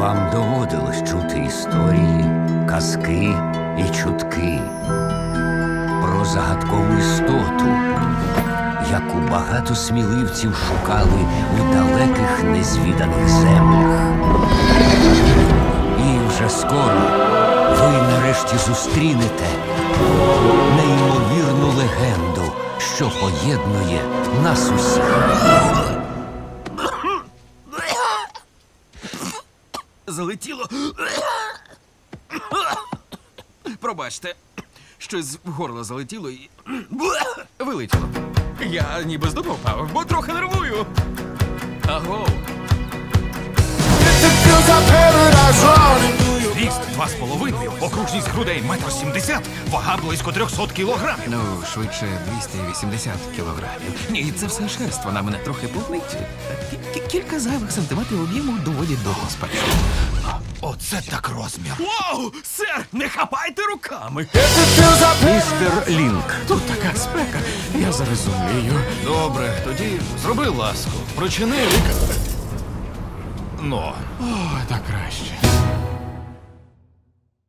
Вам доводилось чути історії, казки і чутки про загадкову істоту, яку багато сміливців шукали у далеких незвіданих землях. І вже скоро ви нарешті зустрінете неймовірну легенду, що поєднує нас усіх. Залетіло. Пробачте, щось в горло залетіло і. Вилетіло. Я ніби з дому впав, бо трохи нервую. Аго. Ріст два з половиною, окружність грудей метр сімдесят, вага близько 300 кілограмів. Ну, швидше 280 кілограмів. Ні, це все шерсть, вона мене трохи кі- Кілька зайвих сантиметрів об'єму доводять до господаря. Оце так розмір. Вау! Сер, не хапайте руками! Містер Лінк. Тут така спека, я зарозумію. Добре, тоді зроби ласку. Прочини віка. Ну, О, так краще.